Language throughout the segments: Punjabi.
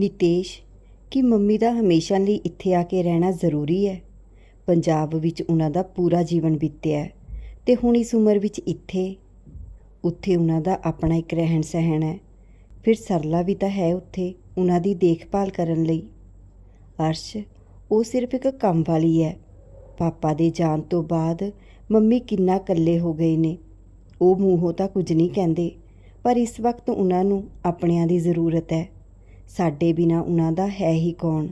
ਨਿਤੇਸ਼, ਕੀ ਮੰਮੀ ਦਾ ਹਮੇਸ਼ਾ ਲਈ ਇੱਥੇ ਆ ਕੇ ਰਹਿਣਾ ਜ਼ਰੂਰੀ ਹੈ। ਪੰਜਾਬ ਵਿੱਚ ਉਹਨਾਂ ਦਾ ਪੂਰਾ ਜੀਵਨ ਬੀਤਿਆ ਹੈ ਤੇ ਹੁਣ ਇਸ ਉਮਰ ਵਿੱਚ ਇੱਥੇ। ਉੱਥੇ ਉਹਨਾਂ ਦਾ ਆਪਣਾ ਇੱਕ ਰਹਿਣ ਸਹਿਣ ਹੈ। ਫਿਰ ਸਰਲਾ ਵੀ ਤਾਂ ਹੈ ਉੱਥੇ ਉਹਨਾਂ ਦੀ ਦੇਖਭਾਲ ਕਰਨ ਲਈ। ਅਰਸ਼, ਉਹ ਸਿਰਫ ਇੱਕ ਕੰਮ ਵਾਲੀ ਹੈ। ਪਾਪਾ ਦੇ ਜਾਣ ਤੋਂ ਬਾਅਦ ਮੰਮੀ ਕਿੰਨਾ ਇਕੱਲੇ ਹੋ ਗਏ ਨੇ। ਉਹ ਮੂੰਹੋਂ ਤਾਂ ਕੁਝ ਨਹੀਂ ਕਹਿੰਦੇ, ਪਰ ਇਸ ਵਕਤ ਉਹਨਾਂ ਨੂੰ ਆਪਣਿਆਂ ਦੀ ਜ਼ਰੂਰਤ ਹੈ। ਸਾਡੇ ਬਿਨਾ ਉਹਨਾਂ ਦਾ ਹੈ ਹੀ ਕੌਣ?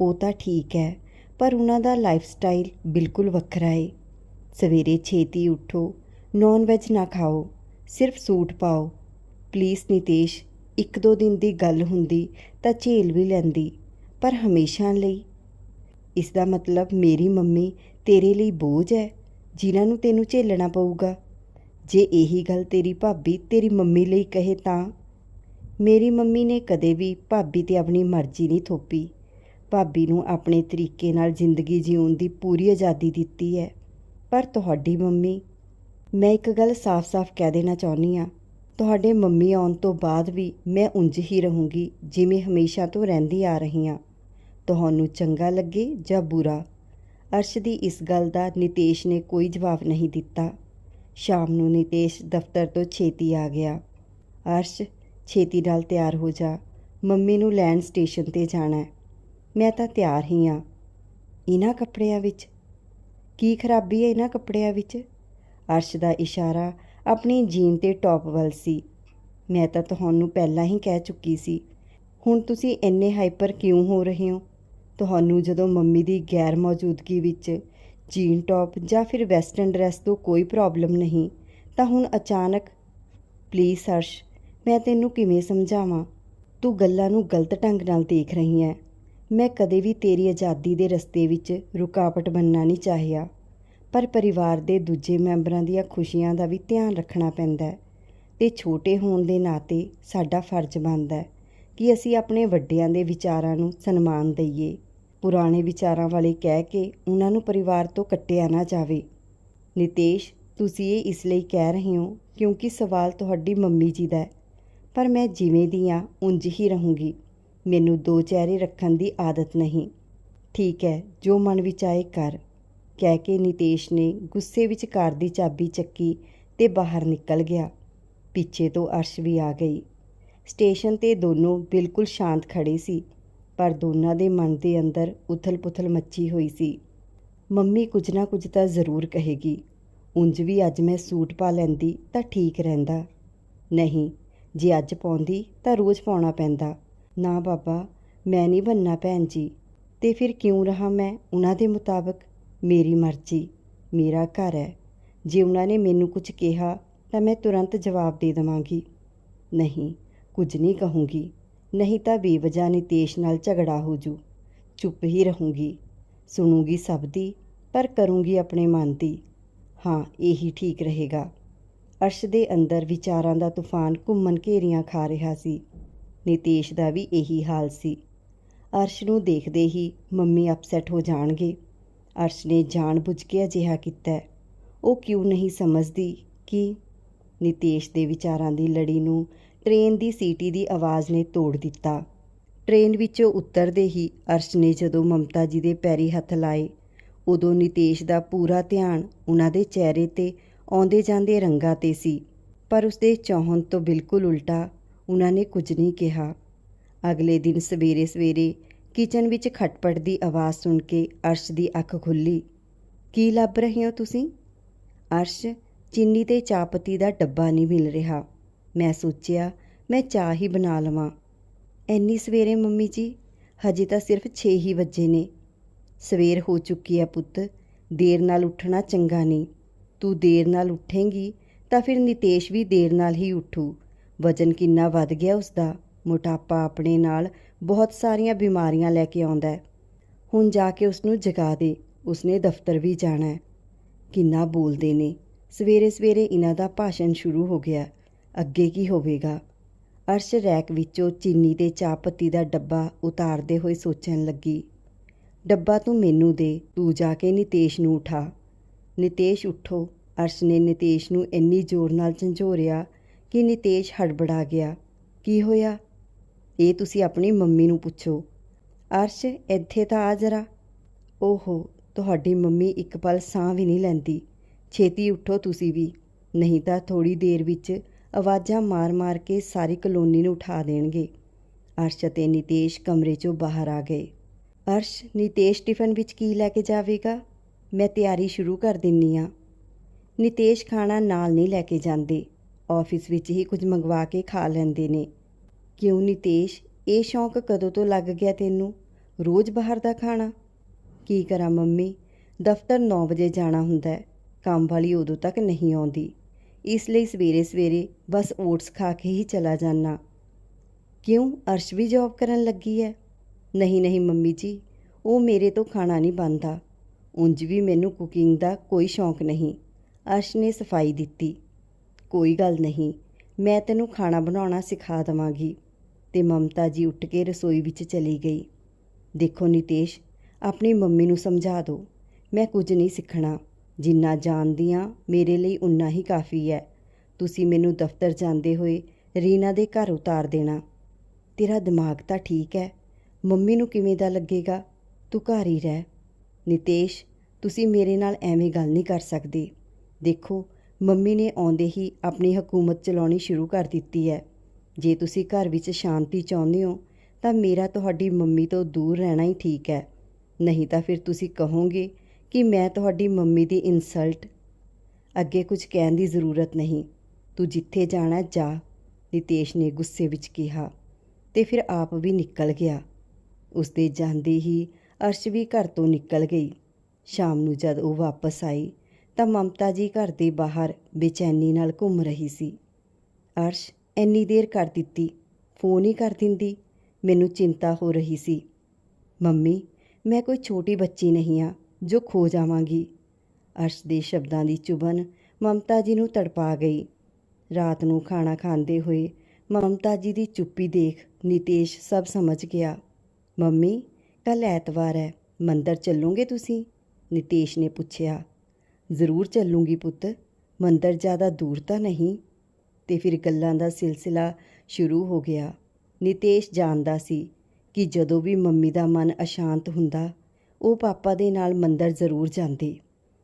ਉਹ ਤਾਂ ਠੀਕ ਹੈ, ਪਰ ਉਹਨਾਂ ਦਾ ਲਾਈਫ ਸਟਾਈਲ ਬਿਲਕੁਲ ਵੱਖਰਾ ਏ। ਸਵੇਰੇ ਛੇਤੀ ਉੱਠੋ ਨੌਨ ਵੈਜ ਨਾ ਖਾਓ, ਸਿਰਫ ਸੂਟ ਪਾਓ। ਪਲੀਜ਼ ਨਿਤੇਸ਼ ਇੱਕ ਦੋ ਦਿਨ ਦੀ ਗੱਲ ਹੁੰਦੀ ਤਾਂ ਝੇਲ ਵੀ ਲੈਂਦੀ, ਪਰ ਹਮੇਸ਼ਾ ਲਈ। ਇਸ ਦਾ ਮਤਲਬ ਮੇਰੀ ਮੰਮੀ ਤੇਰੇ ਲਈ ਬੋਝ ਹੈ, ਜਿਨ੍ਹਾਂ ਨੂੰ ਤੈਨੂੰ ਝੇਲਣਾ ਪਊਗਾ। ਜੇ ਇਹੀ ਗੱਲ ਤੇਰੀ ਭਾਬੀ ਤੇਰੀ ਮੰਮੀ ਲਈ ਕਹੇ ਤਾਂ ਮੇਰੀ ਮੰਮੀ ਨੇ ਕਦੇ ਵੀ ਭਾਬੀ ਤੇ ਆਪਣੀ ਮਰਜ਼ੀ ਨਹੀਂ ਥੋਪੀ। ਭਾਬੀ ਨੂੰ ਆਪਣੇ ਤਰੀਕੇ ਨਾਲ ਜ਼ਿੰਦਗੀ ਜਿਉਣ ਦੀ ਪੂਰੀ ਆਜ਼ਾਦੀ ਦਿੱਤੀ ਹੈ। ਪਰ ਤੁਹਾਡੀ ਮੰਮੀ, ਮੈਂ ਇੱਕ ਗੱਲ ਸਾਫ਼-ਸਾਫ਼ ਕਹਿ ਦੇਣਾ ਚਾਹੁੰਦੀ ਆ ਤੁਹਾਡੇ ਮੰਮੀ ਆਉਣ ਤੋਂ ਬਾਅਦ ਵੀ ਮੈਂ ਉਂਝ ਹੀ ਰਹੂੰਗੀ ਜਿਵੇਂ ਹਮੇਸ਼ਾ ਤੋਂ ਰਹਿੰਦੀ ਆ ਰਹੀ ਹਾਂ। ਤੁਹਾਨੂੰ ਚੰਗਾ ਲੱਗੇ ਜਾਂ ਬੁਰਾ? ਅਰਸ਼ ਦੀ ਇਸ ਗੱਲ ਦਾ ਨਿਤੇਸ਼ ਨੇ ਕੋਈ ਜਵਾਬ ਨਹੀਂ ਦਿੱਤਾ। ਸ਼ਾਮ ਨੂੰ ਨਿਤੇਸ਼ ਦਫ਼ਤਰ ਤੋਂ ਛੇਤੀ ਆ ਗਿਆ। ਅਰਸ਼ ਛੇਤੀ ਨਾਲ ਤਿਆਰ ਹੋ ਜਾ। ਮੰਮੀ ਨੂੰ ਲੈਣ ਸਟੇਸ਼ਨ ਤੇ ਜਾਣਾ ਹੈ। ਮੈਂ ਤਾਂ ਤਿਆਰ ਹੀ ਆ ਇਹਨਾਂ ਕੱਪੜਿਆਂ ਵਿੱਚ? ਕੀ ਖਰਾਬੀ ਹੈ ਇਹਨਾਂ ਕੱਪੜਿਆਂ ਵਿੱਚ? ਅਰਸ਼ ਦਾ ਇਸ਼ਾਰਾ ਆਪਣੀ ਜੀਨ ਤੇ ਟੌਪ ਵੱਲ ਸੀ। ਮੈਂ ਤਾਂ ਤੁਹਾਨੂੰ ਪਹਿਲਾਂ ਹੀ ਕਹਿ ਚੁੱਕੀ ਸੀ। ਹੁਣ ਤੁਸੀਂ ਇੰਨੇ ਹਾਈਪਰ ਕਿਉਂ ਹੋ ਰਹੇ ਹੋ? ਤੁਹਾਨੂੰ ਜਦੋਂ ਮੰਮੀ ਦੀ ਗੈਰ ਮੌਜੂਦਗੀ ਵਿੱਚ ਜੀਨ ਟੌਪ ਜਾਂ ਫਿਰ ਵੈਸਟਰਨ ਡਰੈਸ ਤੋਂ ਕੋਈ ਪ੍ਰੋਬਲਮ ਨਹੀਂ, ਤਾਂ ਹੁਣ ਅਚਾਨਕ? ਪਲੀਜ਼ ਅਰਸ਼ ਮੈਂ ਤੈਨੂੰ ਕਿਵੇਂ ਸਮਝਾਵਾਂ? ਤੂੰ ਗੱਲਾਂ ਨੂੰ ਗਲਤ ਢੰਗ ਨਾਲ ਦੇਖ ਰਹੀ ਹੈ ਮੈਂ ਕਦੇ ਵੀ ਤੇਰੀ ਆਜ਼ਾਦੀ ਦੇ ਰਸਤੇ ਵਿੱਚ ਰੁਕਾਵਟ ਬਣਨਾ ਨਹੀਂ ਚਾਹਿਆ। ਪਰ ਪਰਿਵਾਰ ਦੇ ਦੂਜੇ ਮੈਂਬਰਾਂ ਦੀਆਂ ਖੁਸ਼ੀਆਂ ਦਾ ਵੀ ਧਿਆਨ ਰੱਖਣਾ ਪੈਂਦਾ ਹੈ ਤੇ ਛੋਟੇ ਹੋਣ ਦੇ ਨਾਤੇ ਸਾਡਾ ਫਰਜ਼ ਬਣਦਾ ਹੈ ਕਿ ਅਸੀਂ ਆਪਣੇ ਵੱਡਿਆਂ ਦੇ ਵਿਚਾਰਾਂ ਨੂੰ ਸਨਮਾਨ ਦਈਏ। ਪੁਰਾਣੇ ਵਿਚਾਰਾਂ ਵਾਲੇ ਕਹਿ ਕੇ ਉਹਨਾਂ ਨੂੰ ਪਰਿਵਾਰ ਤੋਂ ਕੱਟਿਆ ਨਾ ਜਾਵੇ। ਨਿਤੇਸ਼, ਤੁਸੀਂ ਇਹ ਇਸ ਲਈ ਕਹਿ ਰਹੇ ਹੋ ਕਿਉਂਕਿ ਸਵਾਲ ਤੁਹਾਡੀ ਮੰਮੀ ਜੀ ਦਾ ਹੈ। ਪਰ ਮੈਂ ਜਿਵੇਂ ਦੀ ਆ, ਉਂਝ ਹੀ ਰਹੂੰਗੀ। ਮੈਨੂੰ ਦੋ ਚਿਹਰੇ ਰੱਖਣ ਦੀ ਆਦਤ ਨਹੀਂ। ਠੀਕ ਹੈ ਜੋ ਮਨ ਵਿੱਚ ਆਏ ਕਰ। ਕਹਿ ਕੇ ਨਿਤੇਸ਼ ਨੇ ਗੁੱਸੇ ਵਿੱਚ ਕਾਰ ਦੀ ਚਾਬੀ ਚੱਕੀ ਤੇ ਬਾਹਰ ਨਿਕਲ ਗਿਆ। ਪਿੱਛੇ ਤੋਂ ਅਰਸ਼ ਵੀ ਆ ਗਈ। ਸਟੇਸ਼ਨ ਤੇ ਦੋਨੋਂ ਬਿਲਕੁਲ ਸ਼ਾਂਤ ਖੜੇ ਸੀ, ਪਰ ਦੋਨਾਂ ਦੇ ਮਨ ਦੇ ਅੰਦਰ ਉਥਲ-ਪੁਥਲ ਮੱਚੀ ਹੋਈ ਸੀ। ਮੰਮੀ ਕੁਝ ਨਾ ਕੁਝ ਤਾਂ ਜ਼ਰੂਰ ਕਹੇਗੀ। ਉਂਝ ਵੀ ਅੱਜ ਮੈਂ ਸੂਟ ਪਾ ਲੈਂਦੀ ਤਾਂ ਠੀਕ ਰਹਿੰਦਾ। ਨਹੀਂ ਜੇ ਅੱਜ ਪਾਉਂਦੀ ਤਾਂ ਰੋਜ਼ ਪਾਉਣਾ ਪੈਂਦਾ। ਨਾ ਬਾਬਾ, ਮੈਂ ਨਹੀਂ ਬੰਨਾ ਭੈਣ ਜੀ। ਤੇ ਫਿਰ ਕਿਉਂ ਰਹਾ ਮੈਂ ਉਹਨਾਂ ਦੇ ਮੁਤਾਬਕ? ਮੇਰੀ ਮਰਜ਼ੀ, ਮੇਰਾ ਘਰ ਹੈ। ਜੇ ਉਹਨਾਂ ਨੇ ਮੈਨੂੰ ਕੁਝ ਕਿਹਾ ਤਾਂ ਮੈਂ ਤੁਰੰਤ ਜਵਾਬ ਦੇ ਦਵਾਂਗੀ। ਨਹੀਂ, ਕੁਝ ਨਹੀਂ ਕਹੂੰਗੀ। ਨਹੀਂ ਤਾਂ ਬੇਵਜਾ ਨਿਤੇਸ਼ ਨਾਲ ਝਗੜਾ ਹੋ ਜੂ। ਚੁੱਪ ਹੀ ਰਹੂੰਗੀ। ਸੁਣੂਗੀ ਸਭ ਦੀ, ਪਰ ਕਰੂੰਗੀ ਆਪਣੇ ਮਨ ਦੀ। ਹਾਂ, ਇਹੀ ਠੀਕ ਰਹੇਗਾ। ਅਰਸ਼ ਦੇ ਅੰਦਰ ਵਿਚਾਰਾਂ ਦਾ ਤੂਫਾਨ ਘੁੰਮਣ ਘੇਰੀਆਂ ਖਾ ਰਿਹਾ ਸੀ। ਨਿਤੇਸ਼ ਦਾ ਵੀ ਇਹੀ ਹਾਲ ਸੀ। ਅਰਸ਼ ਨੂੰ ਦੇਖਦੇ ਹੀ ਮੰਮੀ ਅਪਸੈਟ ਹੋ ਜਾਣਗੇ। ਅਰਸ਼ ਨੇ ਜਾਣ-ਬੁੱਝ ਕੇ ਅਜਿਹਾ ਕੀਤਾ। ਉਹ ਕਿਉਂ ਨਹੀਂ ਸਮਝਦੀ ਕਿ ਨਿਤੇਸ਼ ਦੇ ਵਿਚਾਰਾਂ ਦੀ ਲੜੀ ਨੂੰ ਟ੍ਰੇਨ ਦੀ ਸੀਟੀ ਦੀ ਆਵਾਜ਼ ਨੇ ਤੋੜ ਦਿੱਤਾ। ਟ੍ਰੇਨ ਵਿੱਚੋਂ ਉਤਰਦੇ ਹੀ ਅਰਸ਼ ਨੇ ਜਦੋਂ ਮਮਤਾ ਜੀ ਦੇ ਪੈਰੀ ਹੱਥ ਲਾਏ, ਉਦੋਂ ਨਿਤੇਸ਼ ਦਾ ਪੂਰਾ ਧਿਆਨ ਉਹਨਾਂ ਦੇ ਚਿਹਰੇ ਤੇ ਆਉਂਦੇ ਜਾਂਦੇ ਰੰਗਾਂ ਤੇ ਸੀ, ਪਰ ਉਸਦੇ ਚਾਹਣ ਤੋਂ ਬਿਲਕੁਲ ਉਲਟਾ ਉਹਨਾਂ ਨੇ ਕੁਝ ਨਹੀਂ ਕਿਹਾ। ਅਗਲੇ ਦਿਨ ਸਵੇਰੇ ਸਵੇਰੇ ਕਿਚਨ ਵਿੱਚ ਖਟਪਟ ਦੀ ਆਵਾਜ਼ ਸੁਣ ਕੇ ਅਰਸ਼ ਦੀ ਅੱਖ ਖੁੱਲੀ ਕੀ ਲੱਭ ਰਹੇ ਹੋ ਤੁਸੀਂ? ਅਰਸ਼ ਚੀਨੀ ਤੇ ਚਾਪਤੀ ਦਾ ਡੱਬਾ ਨਹੀਂ ਮਿਲ ਰਿਹਾ। ਮੈਂ ਸੋਚਿਆ, ਮੈਂ ਚਾਹ ਹੀ ਬਣਾ ਲਵਾਂ। ਐਨੀ ਸਵੇਰੇ ਮੰਮੀ ਜੀ, ਹਜੇ ਤਾਂ ਸਿਰਫ 6 ਹੀ ਵਜੇ ਨੇ। ਸਵੇਰ ਹੋ ਚੁੱਕੀ ਹੈ ਪੁੱਤ, ਦੇਰ ਨਾਲ ਉੱਠਣਾ ਚੰਗਾ ਨਹੀਂ। ਤੂੰ ਦੇਰ ਨਾਲ ਉੱਠੇਂਗੀ, ਤਾਂ ਫਿਰ ਨਿਤੇਸ਼ ਵੀ ਦੇਰ ਨਾਲ ਹੀ ਉੱਠੂ। ਵਜਨ ਕਿੰਨਾ ਵੱਧ ਗਿਆ ਉਸਦਾ। ਮੋਟਾਪਾ ਆਪਣੇ ਨਾਲ ਬਹੁਤ ਸਾਰੀਆਂ ਬਿਮਾਰੀਆਂ ਲੈ ਕੇ ਆਉਂਦਾ ਹੈ। ਹੁਣ ਜਾ ਕੇ ਉਸ ਨੂੰ ਜਗਾ ਦੇ। ਉਸਨੇ ਦਫ਼ਤਰ ਵੀ ਜਾਣਾ ਹੈ। ਕਿੰਨਾ ਬੋਲਦੇ ਨੇ। ਸਵੇਰੇ ਸਵੇਰੇ ਇਹਨਾਂ ਦਾ ਭਾਸ਼ਣ ਸ਼ੁਰੂ ਹੋ ਗਿਆ। ਅੱਗੇ ਕੀ ਹੋਵੇਗਾ? ਅਰਸ਼ ਰੈਕ ਵਿੱਚੋਂ ਚੀਨੀ ਤੇ ਚਾਹ ਪੱਤੀ ਦਾ ਡੱਬਾ ਉਤਾਰਦੇ ਹੋਏ ਸੋਚਣ ਲੱਗੀ। ਡੱਬਾ ਤੂੰ ਮੈਨੂੰ ਦੇ। ਤੂੰ ਜਾ ਕੇ ਨਿਤੇਸ਼ ਨੂੰ ਉਠਾ। ਨਿਤੇਸ਼ ਉੱਠੋ। ਅਰਸ਼ ਨੇ ਨਿਤੇਸ਼ ਨੂੰ ਇੰਨੀ ਜ਼ੋਰ ਨਾਲ ਝੰਜੋਰਿਆ ਕਿ ਨਿਤੇਸ਼ ਹੜਬੜਾ ਗਿਆ। ਕੀ ਹੋਇਆ? ਇਹ ਤੁਸੀਂ ਆਪਣੀ ਮੰਮੀ ਨੂੰ ਪੁੱਛੋ। ਅਰਸ਼, ਇੱਥੇ ਤਾਂ ਆ ਜਰਾ। ਓਹੋ, ਤੁਹਾਡੀ ਮੰਮੀ ਇੱਕ ਪਲ ਸਾਹ ਵੀ ਨਹੀਂ ਲੈਂਦੀ। ਛੇਤੀ ਉੱਠੋ ਤੁਸੀਂ ਵੀ। ਨਹੀਂ ਤਾਂ ਥੋੜੀ ਦੇਰ ਵਿੱਚ ਆਵਾਜ਼ਾਂ ਮਾਰ-ਮਾਰ ਕੇ ਸਾਰੀ ਕਲੋਨੀ ਨੂੰ ਉਠਾ ਦੇਣਗੇ। ਅਰਸ਼ ਅਤੇ ਨਿਤੇਸ਼ ਕਮਰੇ 'ਚੋਂ ਬਾਹਰ ਆ ਗਏ। ਅਰਸ਼, ਨਿਤੇਸ਼ ਟਿਫਨ ਵਿੱਚ ਕੀ ਲੈ ਕੇ ਜਾਵੇਗਾ? ਮੈਂ ਤਿਆਰੀ ਸ਼ੁਰੂ ਕਰ ਦਿੰਨੀ ਆ। ਨਿਤੇਸ਼ ਖਾਣਾ ਨਾਲ ਨਹੀਂ ਲੈ ਕੇ ਜਾਂਦੇ। ਆਫਿਸ ਵਿੱਚ ਹੀ ਕੁਝ ਮੰਗਵਾ ਕੇ ਖਾ ਲੈਂਦੇ ਨੇ। ਕਿਉਂ ਨਿਤੇਸ਼, ਇਹ ਸ਼ੌਂਕ ਕਦੋਂ ਤੋਂ ਲੱਗ ਗਿਆ ਤੈਨੂੰ? ਰੋਜ਼ ਬਾਹਰ ਦਾ ਖਾਣਾ? ਕੀ ਕਰਾਂ ਮੰਮੀ? ਦਫ਼ਤਰ 9 ਵਜੇ ਜਾਣਾ ਹੁੰਦਾ ਕੰਮ ਵਾਲੀ ਉਦੋਂ ਤੱਕ ਨਹੀਂ ਆਉਂਦੀ। ਇਸ ਲਈ ਸਵੇਰੇ ਸਵੇਰੇ ਬਸ ਓਟਸ ਖਾ ਕੇ ਹੀ ਚਲਾ ਜਾਣਾ ਕਿਉਂ ਅਰਸ਼ ਵੀ ਜੌਬ ਕਰਨ ਲੱਗੀ ਹੈ? ਨਹੀਂ ਨਹੀਂ ਮੰਮੀ ਜੀ, ਉਹ ਮੇਰੇ ਤੋਂ ਖਾਣਾ ਨਹੀਂ ਬਣਦਾ। ਉਂਝ ਵੀ ਮੈਨੂੰ ਕੁਕਿੰਗ ਦਾ ਕੋਈ ਸ਼ੌਂਕ ਨਹੀਂ। ਅਰਸ਼ ਨੇ ਸਫ਼ਾਈ ਦਿੱਤੀ। ਕੋਈ ਗੱਲ ਨਹੀਂ, ਮੈਂ ਤੈਨੂੰ ਖਾਣਾ ਬਣਾਉਣਾ ਸਿਖਾ ਦਵਾਂਗੀ। ਤੇ ਮਮਤਾ ਜੀ ਉੱਠ ਕੇ ਰਸੋਈ ਵਿੱਚ ਚਲੀ ਗਈ। ਦੇਖੋ ਨਿਤੇਸ਼, ਆਪਣੀ ਮੰਮੀ ਨੂੰ ਸਮਝਾ ਦਿਓ ਮੈਂ ਕੁਝ ਨਹੀਂ ਸਿੱਖਣਾ। ਜਿੰਨਾ ਜਾਣਦੀ ਹਾਂ ਮੇਰੇ ਲਈ ਉਨਾ ਹੀ ਕਾਫੀ ਹੈ। ਤੁਸੀਂ ਮੈਨੂੰ ਦਫ਼ਤਰ ਜਾਂਦੇ ਹੋਏ ਰੀਨਾ ਦੇ ਘਰ ਉਤਾਰ ਦੇਣਾ। ਤੇਰਾ ਦਿਮਾਗ ਤਾਂ ਠੀਕ ਹੈ। ਮੰਮੀ ਨੂੰ ਕਿਵੇਂ ਦਾ ਲੱਗੇਗਾ? ਤੂੰ ਘਰ ਹੀ ਰਹਿ। ਨਿਤੇਸ਼, ਤੁਸੀਂ ਮੇਰੇ ਨਾਲ ਐਵੇਂ ਗੱਲ ਨਹੀਂ ਕਰ ਸਕਦੇ। ਦੇਖੋ, ਮੰਮੀ ਨੇ ਆਉਂਦੇ ਹੀ ਆਪਣੀ ਹਕੂਮਤ ਚਲਾਉਣੀ ਸ਼ੁਰੂ ਕਰ ਦਿੱਤੀ ਹੈ। ਜੇ ਤੁਸੀਂ ਘਰ ਵਿੱਚ ਸ਼ਾਂਤੀ ਚਾਹੁੰਦੇ ਹੋ, ਤਾਂ ਮੇਰਾ ਤੁਹਾਡੀ ਮੰਮੀ ਤੋਂ ਦੂਰ ਰਹਿਣਾ ਹੀ ਠੀਕ ਹੈ। ਨਹੀਂ ਤਾਂ ਫਿਰ ਤੁਸੀਂ ਕਹੋਗੇ ਕਿ ਮੈਂ ਤੁਹਾਡੀ ਮੰਮੀ ਦੀ ਇਨਸਲਟ। ਅੱਗੇ ਕੁਝ ਕਹਿਣ ਦੀ ਜ਼ਰੂਰਤ ਨਹੀਂ। ਤੂੰ ਜਿੱਥੇ ਜਾਣਾ, ਜਾ। ਨਿਤੇਸ਼ ਨੇ ਗੁੱਸੇ ਵਿੱਚ ਕਿਹਾ ਤੇ ਫਿਰ ਆਪ ਵੀ ਨਿਕਲ ਗਿਆ। ਉਸਦੇ ਜਾਂਦੇ ਹੀ ਅਰਸ਼ ਵੀ ਘਰ ਤੋਂ ਨਿਕਲ ਗਈ। ਸ਼ਾਮ ਨੂੰ ਜਦ ਉਹ ਵਾਪਸ ਆਈ, ਤਾਂ ਮਮਤਾ ਜੀ ਘਰ ਦੇ ਬਾਹਰ ਬੇਚੈਨੀ ਨਾਲ ਘੁੰਮ ਰਹੀ ਸੀ। ਅਰਸ਼ ਇੰਨੀ ਦੇਰ ਕਰ ਦਿੱਤੀ, ਫੋਨ ਹੀ ਕਰ ਦਿੰਦੀ, ਮੈਨੂੰ ਚਿੰਤਾ ਹੋ ਰਹੀ ਸੀ। ਮੰਮੀ, ਮੈਂ ਕੋਈ ਛੋਟੀ ਬੱਚੀ ਨਹੀਂ ਆ, ਜੋ ਖੋ ਜਾਵਾਂਗੀ। ਅਰਸ਼ ਦੇ ਸ਼ਬਦਾਂ ਦੀ ਚੁਬਨ ਮਮਤਾ ਜੀ ਨੂੰ ਤੜਪਾ ਗਈ। ਰਾਤ ਨੂੰ ਖਾਣਾ ਖਾਂਦੇ ਹੋਏ ਮਮਤਾ ਜੀ ਦੀ ਚੁੱਪੀ ਦੇਖ ਨਿਤੇਸ਼ ਸਭ ਸਮਝ ਗਿਆ। ਮੰਮੀ ਕੱਲ ਐਤਵਾਰ ਹੈ, ਮੰਦਰ ਚੱਲੋਗੇ ਤੁਸੀਂ? ਨਿਤੇਸ਼ ਨੇ ਪੁੱਛਿਆ। ਜ਼ਰੂਰ ਚੱਲੂਗੀ ਪੁੱਤ, ਮੰਦਰ ਜ਼ਿਆਦਾ ਦੂਰ ਤਾਂ ਨਹੀਂ? ਤੇ ਫਿਰ ਗੱਲਾਂ ਦਾ ਸਿਲਸਿਲਾ ਸ਼ੁਰੂ ਹੋ ਗਿਆ। ਨਿਤੇਸ਼ ਜਾਣਦਾ ਸੀ ਕਿ ਜਦੋਂ ਵੀ ਮੰਮੀ ਦਾ ਮਨ ਅਸ਼ਾਂਤ ਹੁੰਦਾ, ਉਹ ਪਾਪਾ ਦੇ ਨਾਲ ਮੰਦਰ ਜ਼ਰੂਰ ਜਾਂਦੇ।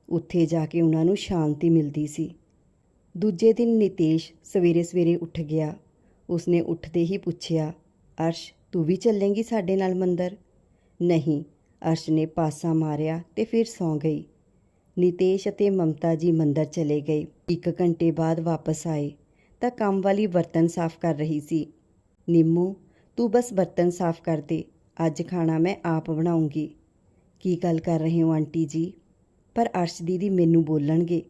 ਉੱਥੇ ਜਾ ਕੇ ਉਹਨਾਂ ਨੂੰ ਸ਼ਾਂਤੀ ਮਿਲਦੀ ਸੀ। ਦੂਜੇ ਦਿਨ ਨਿਤੇਸ਼ ਸਵੇਰੇ ਸਵੇਰੇ ਉੱਠ ਗਿਆ। ਉਸਨੇ ਉੱਠਦੇ ਹੀ ਪੁੱਛਿਆ, ਅਰਸ਼, ਤੂੰ ਵੀ ਚੱਲੇਂਗੀ ਸਾਡੇ ਨਾਲ ਮੰਦਰ? ਨਹੀਂ ਅਰਸ਼ ਨੇ ਪਾਸਾ ਮਾਰਿਆ ਤੇ ਫਿਰ ਸੌਂ ਗਈ। ਨਿਤੇਸ਼ ਅਤੇ ਮਮਤਾ ਜੀ ਮੰਦਰ ਚਲੇ ਗਏ। ਇੱਕ ਘੰਟੇ ਬਾਅਦ ਵਾਪਸ ਆਏ। ਤਾਂ ਕੰਮ ਵਾਲੀ ਬਰਤਨ ਸਾਫ਼ ਕਰ ਰਹੀ ਸੀ। ਨਿੰਮੂ, ਤੂੰ ਬਸ ਬਰਤਨ ਸਾਫ਼ ਕਰ ਦੇ। ਅੱਜ ਖਾਣਾ ਮੈਂ ਆਪ ਬਣਾਉਂਗੀ। ਕੀ ਗੱਲ ਕਰ ਰਹੇ ਹੋ ਆਂਟੀ ਜੀ? ਪਰ ਅਰਸ਼ ਦੀਦੀ ਮੈਨੂੰ ਬੋਲਣਗੇ।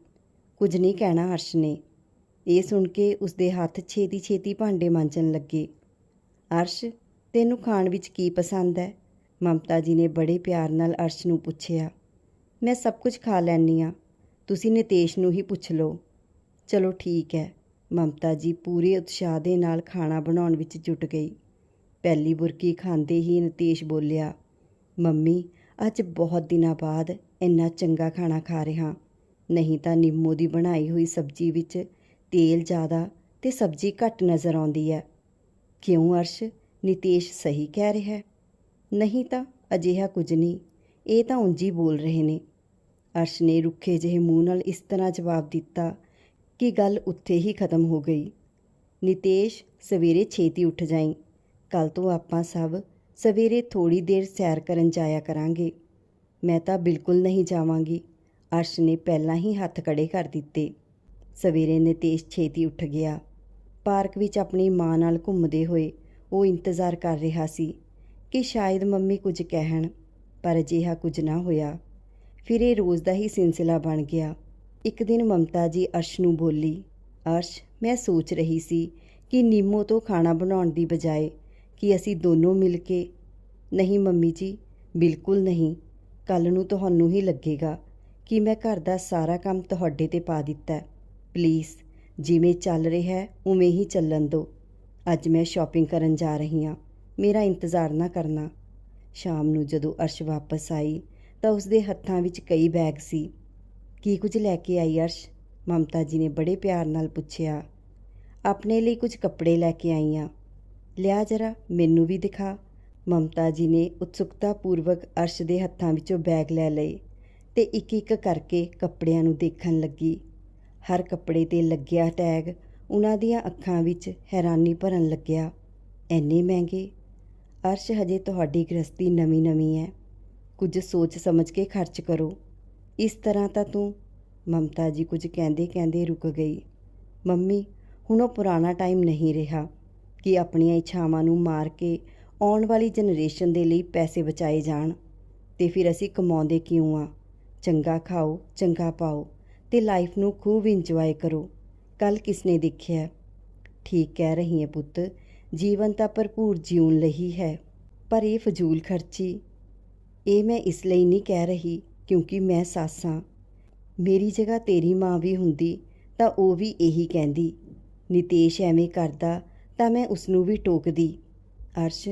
ਕੁਝ ਨਹੀਂ ਕਹਿਣਾ ਅਰਸ਼ ਨੇ ਇਹ ਸੁਣ ਕੇ ਉਸਦੇ ਹੱਥ ਛੇਤੀ ਛੇਤੀ ਭਾਂਡੇ ਮਾਂਜਣ ਲੱਗੇ। ਅਰਸ਼, ਤੈਨੂੰ ਖਾਣ ਵਿੱਚ ਕੀ ਪਸੰਦ ਹੈ? ਮਮਤਾ ਜੀ ਨੇ ਬੜੇ ਪਿਆਰ ਨਾਲ ਅਰਸ਼ ਨੂੰ ਪੁੱਛਿਆ, ਮੈਂ ਸਭ ਕੁਝ ਖਾ ਲੈਂਦੀ ਆ ਤੁਸੀਂ ਨਿਤੇਸ਼ ਨੂੰ ਹੀ ਪੁੱਛ ਲਓ। ਚਲੋ ਠੀਕ ਹੈ। ਮਮਤਾ ਜੀ ਪੂਰੇ ਉਤਸ਼ਾਹ ਦੇ ਨਾਲ ਖਾਣਾ ਬਣਾਉਣ ਵਿੱਚ ਜੁਟ ਗਈ। ਪਹਿਲੀ ਬੁਰਕੀ ਖਾਂਦੇ ਹੀ ਨਿਤੇਸ਼ ਬੋਲਿਆ, ਮੰਮੀ, ਅੱਜ ਬਹੁਤ ਦਿਨਾਂ ਬਾਅਦ ਇੰਨਾ ਚੰਗਾ ਖਾਣਾ ਖਾ ਰਿਹਾ। ਨਹੀਂ ਤਾਂ ਨਿੰਮੋ ਦੀ ਬਣਾਈ ਹੋਈ ਸਬਜ਼ੀ ਵਿੱਚ ਤੇਲ ਜ਼ਿਆਦਾ ਤੇ ਸਬਜ਼ੀ ਘੱਟ ਨਜ਼ਰ ਆਉਂਦੀ ਹੈ। ਕਿਉਂ ਅਰਸ਼? ਨਿਤੇਸ਼ ਸਹੀ ਕਹਿ ਰਿਹਾ ਹੈ। ਨਹੀਂ ਤਾਂ ਅਜਿਹਾ ਕੁਝ ਨਹੀਂ। ਇਹ ਤਾਂ ਉਂਝ ਹੀ ਬੋਲ ਰਹੇ ਨੇ। ਅਰਸ਼ ਨੇ ਰੁੱਖੇ ਜਿਹੇ ਮੂੰਹ ਨਾਲ ਇਸ ਤਰ੍ਹਾਂ ਜਵਾਬ ਦਿੱਤਾ ਕਿ ਗੱਲ ਉੱਥੇ ਹੀ ਖਤਮ ਹੋ ਗਈ। ਨਿਤੇਸ਼ ਸਵੇਰੇ ਛੇਤੀ ਉੱਠ ਜਾਈਂ। ਕੱਲ ਤੋਂ ਆਪਾਂ ਸਭ ਸਵੇਰੇ ਥੋੜੀ ਦੇਰ ਸੈਰ ਕਰਨ ਜਾਇਆ ਕਰਾਂਗੇ। ਮੈਂ ਤਾਂ ਬਿਲਕੁਲ ਨਹੀਂ ਜਾਵਾਂਗੀ। ਅਰਸ਼ ਨੇ ਪਹਿਲਾਂ ਹੀ ਹੱਥ ਖੜੇ ਕਰ ਦਿੱਤੇ। ਸਵੇਰੇ ਨਿਤੇਸ਼ ਛੇਤੀ ਉੱਠ ਗਿਆ। ਪਾਰਕ ਵਿੱਚ ਆਪਣੀ ਮਾਂ ਨਾਲ ਘੁੰਮਦੇ ਹੋਏ ਉਹ ਇੰਤਜ਼ਾਰ ਕਰ ਰਿਹਾ ਸੀ। ਕਿ ਸ਼ਾਇਦ ਮੰਮੀ ਕੁਝ ਕਹਿਣ, ਪਰ ਅਜਿਹਾ ਕੁਝ ਨਾ ਹੋਇਆ। ਫਿਰ ਇਹ ਰੋਜ਼ ਦਾ ਹੀ ਸਿਲਸਿਲਾ ਬਣ ਗਿਆ। ਇੱਕ ਦਿਨ ਮਮਤਾ ਜੀ ਅਰਸ਼ ਨੂੰ ਬੋਲੀ, ਅਰਸ਼, ਮੈਂ ਸੋਚ ਰਹੀ ਸੀ ਕਿ ਨੀਮੋ ਤੋਂ ਖਾਣਾ ਬਣਾਉਣ ਦੀ ਬਜਾਏ ਕਿ ਅਸੀਂ ਦੋਨੋਂ ਮਿਲ ਕੇ ਨਹੀਂ ਮੰਮੀ ਜੀ, ਬਿਲਕੁਲ ਨਹੀਂ। ਕੱਲ ਨੂੰ ਤੁਹਾਨੂੰ ਹੀ ਲੱਗੇਗਾ ਕਿ ਮੈਂ ਘਰ ਦਾ ਸਾਰਾ ਕੰਮ ਤੁਹਾਡੇ ਤੇ ਪਾ ਦਿੱਤਾ ਪਲੀਜ਼, ਜਿਵੇਂ ਚੱਲ ਰਿਹਾ ਉਵੇਂ ਹੀ ਚੱਲਣ ਦਿਓ। ਅੱਜ ਮੈਂ ਸ਼ਾਪਿੰਗ ਕਰਨ ਜਾ ਰਹੀ ਹਾਂ। ਮੇਰਾ ਇੰਤਜ਼ਾਰ ਨਾ ਕਰਨਾ। ਸ਼ਾਮ ਨੂੰ ਜਦੋਂ ਅਰਸ਼ ਵਾਪਸ ਆਈ ਤਾਂ ਉਸਦੇ ਹੱਥਾਂ ਵਿੱਚ ਕਈ ਬੈਗ ਸੀ। ਕੀ ਕੁਝ ਲੈ ਕੇ ਆਈ ਅਰਸ਼? ਮਮਤਾ ਜੀ ਨੇ ਬੜੇ ਪਿਆਰ ਨਾਲ ਪੁੱਛਿਆ। ਆਪਣੇ ਲਈ ਕੁਝ ਕੱਪੜੇ ਲੈ ਕੇ ਆਈਆਂ ਲਿਆ ਜਰਾ, ਮੈਨੂੰ ਵੀ ਦਿਖਾ। ਮਮਤਾ ਜੀ ਨੇ ਉਤਸੁਕਤਾ ਪੂਰਵਕ ਅਰਸ਼ ਦੇ ਹੱਥਾਂ ਵਿੱਚੋਂ ਬੈਗ ਲੈ ਲਏ ਤੇ ਇੱਕ ਇੱਕ ਕਰਕੇ ਕੱਪੜਿਆਂ ਨੂੰ ਦੇਖਣ ਲੱਗੀ। ਹਰ ਕੱਪੜੇ ਤੇ ਲੱਗਿਆ ਟੈਗ ਉਹਨਾਂ ਦੀਆਂ ਅੱਖਾਂ ਵਿੱਚ ਹੈਰਾਨੀ ਭਰਨ ਲੱਗਿਆ। ਐਨੇ ਮਹਿੰਗੇ? ਅਰਸ਼ ਹਜੇ ਤੁਹਾਡੀ ਗ੍ਰਸਤੀ ਨਵੀਂ-ਨਵੀਂ ਹੈ। ਕੁਝ ਸੋਚ ਸਮਝ ਕੇ ਖਰਚ ਕਰੋ। ਇਸ ਤਰ੍ਹਾਂ ਤਾਂ ਤੂੰ ਮਮਤਾ ਜੀ ਕੁਝ ਕਹਿੰਦੇ ਕਹਿੰਦੇ ਰੁਕ ਗਈ। ਮੰਮੀ, ਹੁਣ ਉਹ ਪੁਰਾਣਾ ਟਾਈਮ ਨਹੀਂ ਰਿਹਾ ਕਿ ਆਪਣੀਆਂ ਇੱਛਾਵਾਂ ਨੂੰ ਮਾਰ ਕੇ ਆਉਣ ਵਾਲੀ ਜਨਰੇਸ਼ਨ ਦੇ ਲਈ ਪੈਸੇ ਬਚਾਏ ਜਾਣ। ਤੇ ਫਿਰ ਅਸੀਂ ਕਮਾਉਂਦੇ ਕਿਉਂ ਆ? ਚੰਗਾ ਖਾਓ, ਚੰਗਾ ਪਾਓ ਤੇ ਲਾਈਫ ਨੂੰ ਖੂਬ ਇੰਜੋਏ ਕਰੋ। ਕੱਲ ਕਿਸਨੇ ਦੇਖਿਆ? ਠੀਕ ਕਹਿ ਰਹੀ ਹੈ ਪੁੱਤ। ਜੀਵਨ ਤਾਂ ਭਰਪੂਰ ਜਿਉਣ ਲਈ ਹੈ ਪਰ ਇਹ ਫਜ਼ੂਲ ਖਰਚੀ। ਇਹ ਮੈਂ ਇਸ ਲਈ ਨਹੀਂ ਕਹਿ ਰਹੀ ਕਿਉਂਕਿ ਮੈਂ ਸੱਸ। ਹਾਂ ਮੇਰੀ ਜਗ੍ਹਾ ਤੇਰੀ ਮਾਂ ਵੀ ਹੁੰਦੀ ਤਾਂ ਉਹ ਵੀ ਇਹੀ ਕਹਿੰਦੀ। ਨਿਤੇਸ਼ ਐਵੇਂ ਕਰਦਾ ਤਾਂ ਮੈਂ ਉਸ ਨੂੰ ਵੀ ਟੋਕਦੀ। ਅਰਸ਼,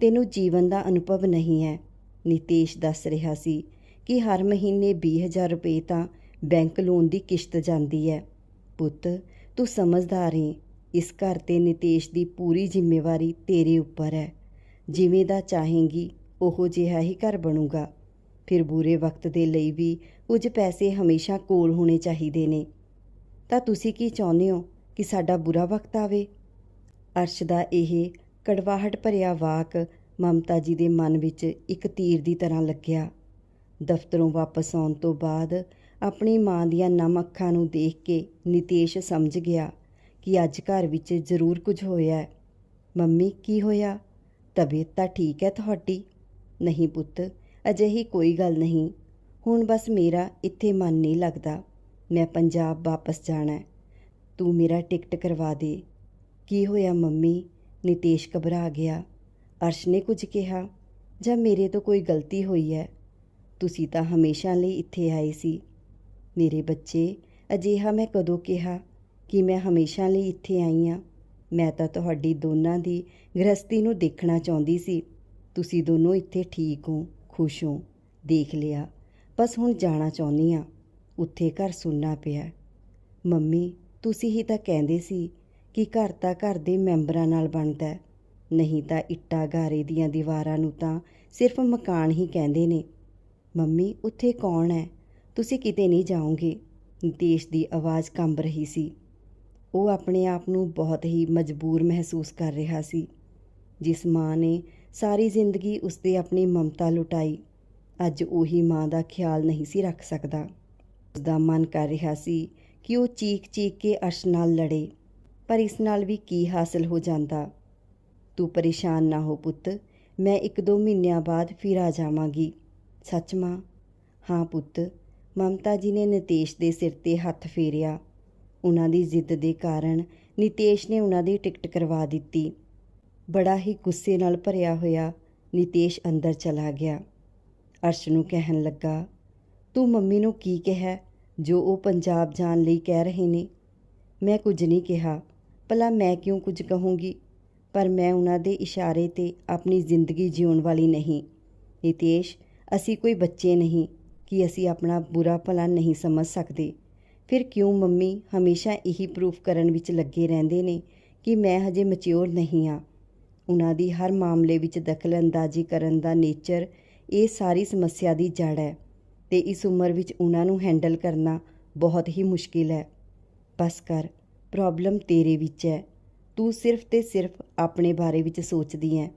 ਤੈਨੂੰ ਜੀਵਨ ਦਾ ਅਨੁਭਵ ਨਹੀਂ ਹੈ। ਨਿਤੇਸ਼ ਦੱਸ ਰਿਹਾ ਸੀ ਕਿ ਹਰ ਮਹੀਨੇ 20000 ਰੁਪਏ ਤਾਂ ਬੈਂਕ ਲੋਨ ਦੀ ਕਿਸ਼ਤ ਜਾਂਦੀ ਹੈ। ਪੁੱਤ, ਤੂੰ ਸਮਝਦਾਰ ਹੈ ਇਸ ਘਰ ਤੇ ਨਿਤੇਸ਼ ਦੀ ਪੂਰੀ ਜ਼ਿੰਮੇਵਾਰੀ ਤੇਰੇ ਉੱਪਰ ਹੈ। ਜਿਵੇਂ ਦਾ ਚਾਹੇਂਗੀ, ਉਹੋ ਜਿਹਾ ਹੀ ਘਰ ਬਣੂਗਾ। ਫਿਰ ਬੁਰੇ ਵਕਤ ਦੇ ਲਈ ਵੀ ਕੁਝ ਪੈਸੇ ਹਮੇਸ਼ਾ ਕੋਲ ਹੋਣੇ ਚਾਹੀਦੇ ਨੇ। ਤਾਂ ਤੁਸੀਂ ਕੀ ਚਾਹੁੰਦੇ ਹੋ ਕਿ ਸਾਡਾ ਬੁਰਾ ਵਕਤ ਆਵੇ? ਅਰਸ਼ ਦਾ ਇਹ ਕੜਵਾਹਟ ਭਰਿਆ ਵਾਕ ਮਮਤਾ ਜੀ ਦੇ ਮਨ ਵਿੱਚ ਇੱਕ ਤੀਰ ਦੀ ਤਰ੍ਹਾਂ ਲੱਗਿਆ। ਦਫ਼ਤਰੋਂ ਵਾਪਸ ਆਉਣ ਤੋਂ ਬਾਅਦ ਆਪਣੀ ਮਾਂ ਦੀਆਂ ਨਮ ਅੱਖਾਂ ਨੂੰ ਦੇਖ ਕੇ ਨਿਤੇਸ਼ ਸਮਝ ਗਿਆ। ਕਿ ਅੱਜ ਘਰ ਵਿੱਚ ਜ਼ਰੂਰ ਕੁਝ ਹੋਇਆ ਮੰਮੀ, ਕੀ ਹੋਇਆ? ਤਬੀਅਤ ਤਾਂ ਠੀਕ ਹੈ ਤੁਹਾਡੀ? ਨਹੀਂ ਪੁੱਤ, ਅਜਿਹੀ ਕੋਈ ਗੱਲ ਨਹੀਂ। ਹੁਣ ਬਸ ਮੇਰਾ ਇੱਥੇ ਮਨ ਨਹੀਂ ਲੱਗਦਾ। ਮੈਂ ਪੰਜਾਬ ਵਾਪਸ ਜਾਣਾ ਹੈ। ਤੂੰ ਮੇਰਾ ਟਿਕਟ ਕਰਵਾ ਦੇ। ਕੀ ਹੋਇਆ ਮੰਮੀ? ਨਿਤੇਸ਼ ਘਬਰਾ ਗਿਆ। ਅਰਸ਼ ਨੇ ਕੁਝ ਕਿਹਾ, ਜਾਂ ਮੇਰੇ ਤੋਂ ਕੋਈ ਗਲਤੀ ਹੋਈ ਹੈ? ਤੁਸੀਂ ਤਾਂ ਹਮੇਸ਼ਾ ਲਈ ਇੱਥੇ ਆਏ ਸੀ। ਮੇਰੇ ਬੱਚੇ, ਅਜਿਹਾ ਮੈਂ ਕਦੋਂ ਕਿਹਾ? ਕਿ ਮੈਂ ਹਮੇਸ਼ਾ ਲਈ ਇੱਥੇ ਆਈ ਹਾਂ। ਮੈਂ ਤਾਂ ਤੁਹਾਡੀ ਦੋਨਾਂ ਦੀ ਗ੍ਰਸਤੀ ਨੂੰ ਦੇਖਣਾ ਚਾਹੁੰਦੀ ਸੀ। ਤੁਸੀਂ ਦੋਨੋਂ ਇੱਥੇ ਠੀਕ ਹੋ, ਖੁਸ਼ ਹੋ, ਦੇਖ ਲਿਆ। ਬਸ ਹੁਣ ਜਾਣਾ ਚਾਹੁੰਦੀ ਹਾਂ। ਉੱਥੇ ਘਰ ਸੁਣਨਾ ਪਿਆ। ਮੰਮੀ, ਤੁਸੀਂ ਹੀ ਤਾਂ ਕਹਿੰਦੇ ਸੀ ਕਿ ਘਰ ਤਾਂ ਘਰ ਦੇ ਮੈਂਬਰਾਂ ਨਾਲ ਬਣਦਾ ਨਹੀਂ ਤਾਂ ਇੱਟਾਂ ਗਾਰੇ ਦੀਆਂ ਦੀਵਾਰਾਂ ਨੂੰ ਤਾਂ ਸਿਰਫ ਮਕਾਨ ਹੀ ਕਹਿੰਦੇ ਨੇ। ਮੰਮੀ, ਉੱਥੇ ਕੌਣ ਹੈ? ਤੁਸੀਂ ਕਿਤੇ ਨਹੀਂ ਜਾਓਗੇ। ਦੇਸ਼ ਦੀ ਆਵਾਜ਼ ਕੰਬ ਰਹੀ ਸੀ। ਉਹ ਆਪਣੇ ਆਪ ਨੂੰ ਬਹੁਤ ਹੀ ਮਜਬੂਰ ਮਹਿਸੂਸ ਕਰ ਰਿਹਾ ਸੀ, ਜਿਸ ਮਾਂ ਨੇ ਸਾਰੀ ਜ਼ਿੰਦਗੀ ਉਸ ਤੇ ਆਪਣੀ ਮਮਤਾ ਲੁਟਾਈ। ਅੱਜ ਉਹੀ ਮਾਂ ਦਾ ਖਿਆਲ ਨਹੀਂ ਸੀ ਰੱਖ ਸਕਦਾ। ਉਸ ਦਾ ਮਨ ਕਰ ਰਿਹਾ ਸੀ ਕਿ ਉਹ ਚੀਕ-ਚੀਕ ਕੇ ਅਰਸ਼ ਨਾਲ ਲੜੇ, ਪਰ ਇਸ ਨਾਲ ਵੀ ਕੀ ਹਾਸਲ ਹੋ ਜਾਂਦਾ? ਤੂੰ ਪਰੇਸ਼ਾਨ ਨਾ ਹੋ ਪੁੱਤ, ਮੈਂ ਇੱਕ ਦੋ ਮਹੀਨਿਆਂ ਬਾਅਦ ਫਿਰ ਆ ਜਾਵਾਂਗੀ। ਸੱਚ ਮਾਂ? ਹਾਂ ਪੁੱਤ, ਮਮਤਾ ਜੀ ਨੇ ਨਿਤੇਸ਼ ਦੇ ਸਿਰ ਤੇ ਹੱਥ ਫੇਰਿਆ। ਉਹਨਾਂ ਦੀ ਜ਼ਿੱਦ ਦੇ ਕਾਰਨ ਨਿਤੇਸ਼ ਨੇ ਉਹਨਾਂ ਦੀ ਟਿਕਟ ਕਰਵਾ ਦਿੱਤੀ। ਬੜਾ ਹੀ ਗੁੱਸੇ ਨਾਲ ਭਰਿਆ ਹੋਇਆ ਨਿਤੇਸ਼ ਅੰਦਰ ਚਲਾ ਗਿਆ। ਅਰਸ਼ ਨੂੰ ਕਹਿਣ ਲੱਗਾ, ਤੂੰ ਮੰਮੀ ਨੂੰ ਕੀ ਕਿਹਾ ਜੋ ਉਹ ਪੰਜਾਬ ਜਾਣ ਲਈ ਕਹਿ ਰਹੇ ਨੇ? ਮੈਂ ਕੁਝ ਨਹੀਂ ਕਿਹਾ। ਭਲਾ ਮੈਂ ਕਿਉਂ ਕੁਝ ਕਹੂੰਗੀ? ਪਰ ਮੈਂ ਉਹਨਾਂ ਦੇ ਇਸ਼ਾਰੇ ਤੇ ਆਪਣੀ ਜ਼ਿੰਦਗੀ ਜਿਉਣ ਵਾਲੀ ਨਹੀਂ। ਨਿਤੇਸ਼, ਅਸੀਂ ਕੋਈ ਬੱਚੇ ਨਹੀਂ ਕਿ ਅਸੀਂ ਆਪਣਾ ਬੁਰਾ ਭਲਾ ਨਹੀਂ ਸਮਝ ਸਕਦੇ। ਫਿਰ ਕਿਉਂ ਮੰਮੀ ਹਮੇਸ਼ਾ ਇਹੀ ਪ੍ਰੂਫ ਕਰਨ ਵਿੱਚ ਲੱਗੇ ਰਹਿੰਦੇ ਨੇ ਕਿ ਮੈਂ ਹਜੇ ਮੈਚੁਰ ਨਹੀਂ ਹਾਂ? ਉਹਨਾਂ ਦੀ ਹਰ ਮਾਮਲੇ ਵਿੱਚ ਦਖਲਅੰਦਾਜ਼ੀ ਕਰਨ ਦਾ ਨੇਚਰ ਇਹ ਸਾਰੀ ਸਮੱਸਿਆ ਦੀ ਜੜ ਹੈ ਤੇ ਇਸ ਉਮਰ ਵਿੱਚ ਉਹਨਾਂ ਨੂੰ ਹੈਂਡਲ ਕਰਨਾ ਬਹੁਤ ਹੀ ਮੁਸ਼ਕਿਲ ਹੈ। ਬਸ ਕਰ ਪ੍ਰੋਬਲਮ ਤੇਰੇ ਵਿੱਚ ਹੈ। ਤੂੰ ਸਿਰਫ ਤੇ ਸਿਰਫ ਆਪਣੇ ਬਾਰੇ ਵਿੱਚ ਸੋਚਦੀ ਹੈ।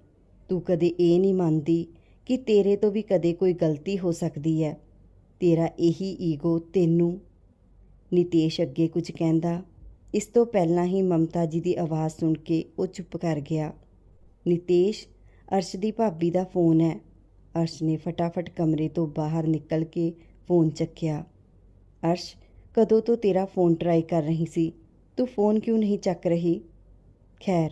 ਤੂੰ ਕਦੇ ਇਹ ਨਹੀਂ ਮੰਨਦੀ ਕਿ ਤੇਰੇ ਤੋਂ ਵੀ ਕਦੇ ਕੋਈ ਗਲਤੀ ਹੋ ਸਕਦੀ ਹੈ। ਤੇਰਾ ਇਹੀ ਈਗੋ ਤੈਨੂੰ ਨਿਤੇਸ਼ ਅੱਗੇ ਕੁਝ ਕਹਿੰਦਾ, ਇਸ ਤੋਂ ਪਹਿਲਾਂ ਹੀ ਮਮਤਾ ਜੀ ਦੀ ਆਵਾਜ਼ ਸੁਣ ਕੇ ਉਹ ਚੁੱਪ ਕਰ ਗਿਆ। ਨਿਤੇਸ਼, ਅਰਸ਼ ਦੀ ਭਾਬੀ ਦਾ ਫੋਨ ਹੈ। ਅਰਸ਼ ਨੇ ਫਟਾਫਟ ਕਮਰੇ ਤੋਂ ਬਾਹਰ ਨਿਕਲ ਕੇ ਫੋਨ ਚੱਕਿਆ। ਅਰਸ਼, ਕਦੋਂ ਤੋਂ ਤੇਰਾ ਫੋਨ ਟਰਾਈ ਕਰ ਰਹੀ ਸੀ? ਤੂੰ ਫੋਨ ਕਿਉਂ ਨਹੀਂ ਚੱਕ ਰਹੀ? ਖੈਰ,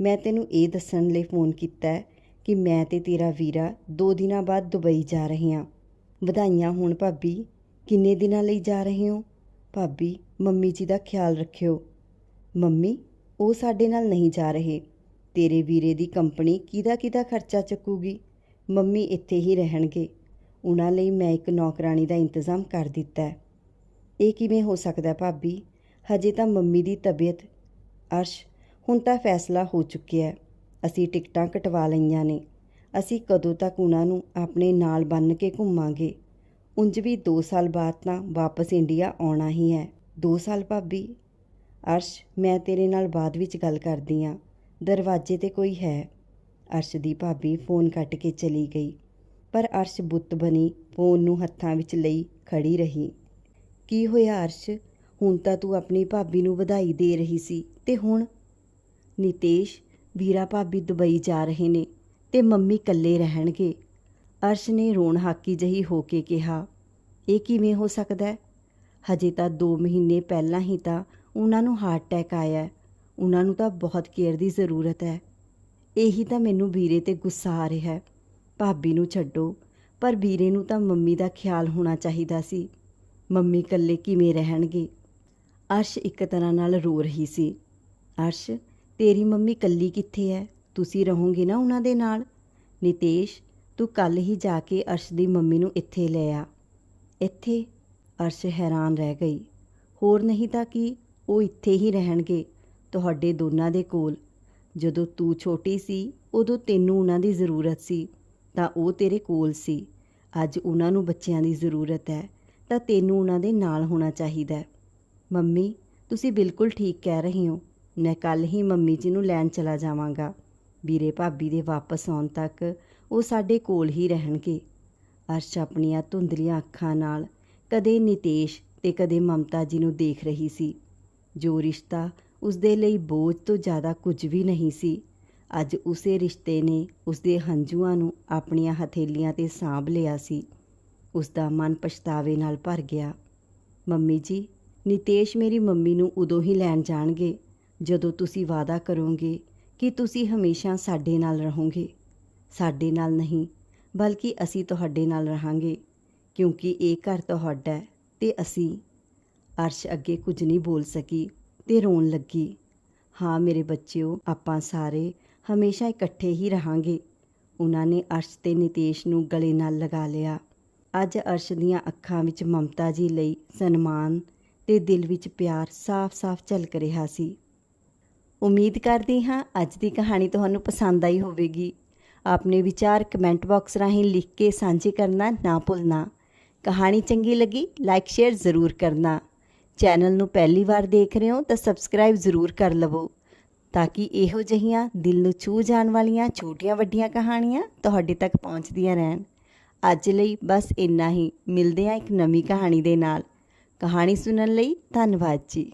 ਮੈਂ ਤੈਨੂੰ ਇਹ ਦੱਸਣ ਲਈ ਫੋਨ ਕੀਤਾ ਕਿ ਮੈਂ ਤੇ ਤੇਰਾ ਵੀਰਾ ਦੋ ਦਿਨਾਂ ਬਾਅਦ ਦੁਬਈ ਜਾ ਰਹੇ ਹਾਂ। ਵਧਾਈਆਂ ਹੋਣ ਭਾਬੀ, ਕਿੰਨੇ ਦਿਨਾਂ ਲਈ ਜਾ ਰਹੇ ਹੋ? ਭਾਬੀ, ਮੰਮੀ ਜੀ ਦਾ ਖਿਆਲ ਰੱਖਿਓ। ਮੰਮੀ, ਉਹ ਸਾਡੇ ਨਾਲ ਨਹੀਂ ਜਾ ਰਹੇ। ਤੇਰੇ ਵੀਰੇ ਦੀ ਕੰਪਨੀ ਕਿਹਦਾ ਕਿਹਦਾ ਖਰਚਾ ਚੱਕੂਗੀ? ਮੰਮੀ ਇੱਥੇ ਹੀ ਰਹਿਣਗੇ। ਉਹਨਾਂ ਲਈ ਮੈਂ ਇੱਕ ਨੌਕਰਾਨੀ ਦਾ ਇੰਤਜ਼ਾਮ ਕਰ ਦਿੱਤਾ ਹੈ। ਇਹ ਕਿਵੇਂ ਹੋ ਸਕਦਾ ਭਾਬੀ? ਹਜੇ ਤਾਂ ਮੰਮੀ ਦੀ ਤਬੀਅਤ। ਅਰਸ਼, ਹੁਣ ਤਾਂ ਫੈਸਲਾ ਹੋ ਚੁੱਕਿਆ ਹੈ। ਅਸੀਂ ਟਿਕਟਾਂ ਕਟਵਾ ਲਈਆਂ ਨੇ। ਅਸੀਂ ਕਦੋਂ ਤੱਕ ਉਹਨਾਂ ਨੂੰ ਆਪਣੇ ਨਾਲ ਬੰਨ੍ਹ ਕੇ ਘੁੰਮਾਂਗੇ? ਉਂਝ ਵੀ 2 ਸਾਲ ਬਾਅਦ ਤਾਂ ਵਾਪਸ ਇੰਡੀਆ ਆਉਣਾ ਹੀ ਹੈ। 2 ਸਾਲ ਭਾਬੀ। ਅਰਸ਼, ਮੈਂ ਤੇਰੇ ਨਾਲ ਬਾਅਦ ਵਿੱਚ ਗੱਲ ਕਰਦੀ ਆ ਦਰਵਾਜ਼ੇ ਤੇ ਕੋਈ ਹੈ। ਅਰਸ਼ ਦੀ ਭਾਬੀ ਫੋਨ ਕੱਟ ਕੇ ਚਲੀ ਗਈ। ਪਰ ਅਰਸ਼ ਬੁੱਤ ਬਣੀ, ਫੋਨ ਨੂੰ ਹੱਥਾਂ ਵਿੱਚ ਲਈ ਖੜੀ ਰਹੀ। ਕੀ ਹੋਇਆ ਅਰਸ਼? ਹੁਣ ਤਾਂ ਤੂੰ ਆਪਣੀ ਭਾਬੀ ਨੂੰ ਵਧਾਈ ਦੇ ਰਹੀ ਸੀ। ਤੇ ਹੁਣ? ਨਿਤੇਸ਼, ਵੀਰਾ ਭਾਬੀ ਦੁਬਈ ਜਾ ਰਹੇ ਨੇ ਤੇ ਮੰਮੀ ਇਕੱਲੇ ਰਹਿਣਗੇ। ਅਰਸ਼ ਨੇ ਰੋਣ ਹਾਕੀ ਜਹੀ ਹੋ ਕੇ ਕਿਹਾ, ਇਹ ਕਿਵੇਂ ਹੋ ਸਕਦਾ ਹੈ? ਹਜੇ ਤਾਂ 2 ਮਹੀਨੇ ਪਹਿਲਾਂ ਹੀ ਤਾਂ ਉਹਨਾਂ ਨੂੰ ਹਾਰਟ ਅਟੈਕ ਆਇਆ ਉਹਨਾਂ ਨੂੰ ਤਾਂ ਬਹੁਤ ਕੇਅਰ ਦੀ ਜ਼ਰੂਰਤ ਹੈ। ਇਹੀ ਤਾਂ ਮੈਨੂੰ ਵੀਰੇ ਤੇ ਗੁੱਸਾ ਆ ਰਿਹਾ ਹੈ। ਭਾਬੀ ਨੂੰ ਛੱਡੋ, ਪਰ ਵੀਰੇ ਨੂੰ ਤਾਂ ਮੰਮੀ ਦਾ ਖਿਆਲ ਹੋਣਾ ਚਾਹੀਦਾ ਸੀ। ਮੰਮੀ ਇਕੱਲੇ ਕਿਵੇਂ ਰਹਿਣਗੇ? ਅਰਸ਼ ਇੱਕ ਤਰ੍ਹਾਂ ਨਾਲ ਰੋ ਰਹੀ ਸੀ। ਅਰਸ਼, ਤੇਰੀ ਮੰਮੀ ਇਕੱਲੀ ਕਿੱਥੇ ਹੈ? ਤੁਸੀਂ ਰਹੋਗੇ ਨਾ ਉਹਨਾਂ ਦੇ ਨਾਲ? ਨਿਤੇਸ਼ ਤੂੰ ਕੱਲ ਹੀ ਜਾ ਕੇ ਅਰਸ਼ ਦੀ ਮੰਮੀ ਨੂੰ ਇੱਥੇ ਲੈ ਆ। ਇੱਥੇ ਅਰਸ਼ ਹੈਰਾਨ ਰਹਿ ਗਈ। ਹੋਰ ਨਹੀਂ ਤਾਂ ਕਿ, ਉਹ ਇੱਥੇ ਹੀ ਰਹਿਣਗੇ ਤੁਹਾਡੇ ਦੋਨਾਂ ਦੇ ਕੋਲ। ਜਦੋਂ ਤੂੰ ਛੋਟੀ ਸੀ, ਉਦੋਂ ਤੈਨੂੰ ਉਹਨਾਂ ਦੀ ਜ਼ਰੂਰਤ ਸੀ, ਤਾਂ ਉਹ ਤੇਰੇ ਕੋਲ ਸੀ। ਅੱਜ ਉਹਨਾਂ ਨੂੰ ਬੱਚਿਆਂ ਦੀ ਜ਼ਰੂਰਤ ਹੈ, ਤਾਂ ਤੈਨੂੰ ਉਹਨਾਂ ਦੇ ਨਾਲ ਹੋਣਾ ਚਾਹੀਦਾ ਹੈ। ਮੰਮੀ, ਤੁਸੀਂ ਬਿਲਕੁਲ ਠੀਕ ਕਹਿ ਰਹੇ ਹੋ। ਮੈਂ ਕੱਲ ਹੀ ਮੰਮੀ ਜੀ ਨੂੰ ਲੈਣ ਚਲਾ ਜਾਵਾਂਗਾ। ਵੀਰੇ ਭਾਬੀ ਦੇ ਵਾਪਸ ਆਉਣ ਤੱਕ ਉਹ ਸਾਡੇ ਕੋਲ ਹੀ ਰਹਿਣਗੇ। ਅਰਸ਼ ਆਪਣੀਆਂ ਧੁੰਦਲੀਆਂ ਅੱਖਾਂ ਨਾਲ ਕਦੇ ਨਿਤੇਸ਼ ਤੇ ਕਦੇ ਮਮਤਾ ਜੀ ਨੂੰ ਦੇਖ ਰਹੀ ਸੀ। ਜੋ ਰਿਸ਼ਤਾ ਉਸਦੇ ਲਈ ਬੋਝ ਤੋਂ ਜ਼ਿਆਦਾ ਕੁਝ ਵੀ ਨਹੀਂ ਸੀ, ਅੱਜ ਉਸੇ ਰਿਸ਼ਤੇ ਨੇ ਉਸਦੇ ਹੰਝੂਆਂ ਨੂੰ ਆਪਣੀਆਂ ਹਥੇਲੀਆਂ ਤੇ ਸਾਂਭ ਲਿਆ ਸੀ। ਉਸਦਾ ਮਨ ਪਛਤਾਵੇ ਨਾਲ ਭਰ ਗਿਆ। ਮੰਮੀ ਜੀ, ਨਿਤੇਸ਼ ਮੇਰੀ ਮੰਮੀ ਨੂੰ ਉਦੋਂ ਹੀ ਲੈਣ ਜਾਣਗੇ। ਜਦੋਂ ਤੁਸੀਂ ਵਾਅਦਾ ਕਰੋਗੇ ਕਿ ਤੁਸੀਂ ਹਮੇਸ਼ਾ ਸਾਡੇ ਨਾਲ ਰਹੋਗੇ। ਸਾਡੇ ਨਾਲ ਨਹੀਂ, ਬਲਕਿ ਅਸੀਂ ਤੁਹਾਡੇ ਨਾਲ ਰਹਾਂਗੇ, ਕਿਉਂਕਿ ਇਹ ਘਰ ਤੁਹਾਡਾ ਹੈ ਤੇ ਅਸੀਂ ਅਰਸ਼ ਅੱਗੇ ਕੁਝ ਨਹੀਂ ਬੋਲ ਸਕੀ ਤੇ ਰੋਣ ਲੱਗੀ। ਹਾਂ ਮੇਰੇ ਬੱਚਿਓ, ਆਪਾਂ ਸਾਰੇ ਹਮੇਸ਼ਾ ਇਕੱਠੇ ਹੀ ਰਹਾਂਗੇ। ਉਹਨਾਂ ਨੇ ਅਰਸ਼ ਤੇ ਨਿਤੇਸ਼ ਨੂੰ ਗਲੇ ਨਾਲ ਲਗਾ ਲਿਆ। ਅੱਜ ਅਰਸ਼ ਦੀਆਂ ਅੱਖਾਂ ਵਿੱਚ ਮਮਤਾ ਜੀ ਲਈ ਸਨਮਾਨ ਤੇ ਦਿਲ ਵਿੱਚ ਪਿਆਰ ਸਾਫ਼-ਸਾਫ਼ ਝਲਕ ਰਿਹਾ ਸੀ। ਉਮੀਦ ਕਰਦੀ ਹਾਂ ਅੱਜ ਦੀ ਕਹਾਣੀ ਤੁਹਾਨੂੰ ਪਸੰਦ ਆਈ ਹੋਵੇਗੀ। ਆਪਣੇ ਵਿਚਾਰ ਕਮੈਂਟ ਬਾਕਸ ਰਾਹੀਂ ਲਿਖ ਕੇ ਸਾਂਝੇ ਕਰਨਾ ਨਾ ਭੁੱਲਣਾ। ਕਹਾਣੀ ਚੰਗੀ ਲੱਗੀ ਲਾਈਕ ਸ਼ੇਅਰ ਜ਼ਰੂਰ ਕਰਨਾ। ਚੈਨਲ ਨੂੰ ਪਹਿਲੀ ਵਾਰ ਦੇਖ ਰਹੇ ਹੋ ਤਾਂ ਸਬਸਕ੍ਰਾਈਬ ਜ਼ਰੂਰ ਕਰ ਲਵੋ, ਤਾਂ ਕਿ ਇਹੋ ਜਿਹੀਆਂ ਦਿਲ ਨੂੰ ਛੂ ਜਾਣ ਵਾਲੀਆਂ ਛੋਟੀਆਂ ਵੱਡੀਆਂ ਕਹਾਣੀਆਂ ਤੁਹਾਡੇ ਤੱਕ ਪਹੁੰਚਦੀਆਂ ਰਹਿਣ। ਅੱਜ ਲਈ ਬਸ ਇੰਨਾ ਹੀ। ਮਿਲਦੇ ਹਾਂ ਇੱਕ ਨਵੀਂ ਕਹਾਣੀ ਦੇ ਨਾਲ। ਕਹਾਣੀ ਸੁਣਨ ਲਈ ਧੰਨਵਾਦ ਜੀ।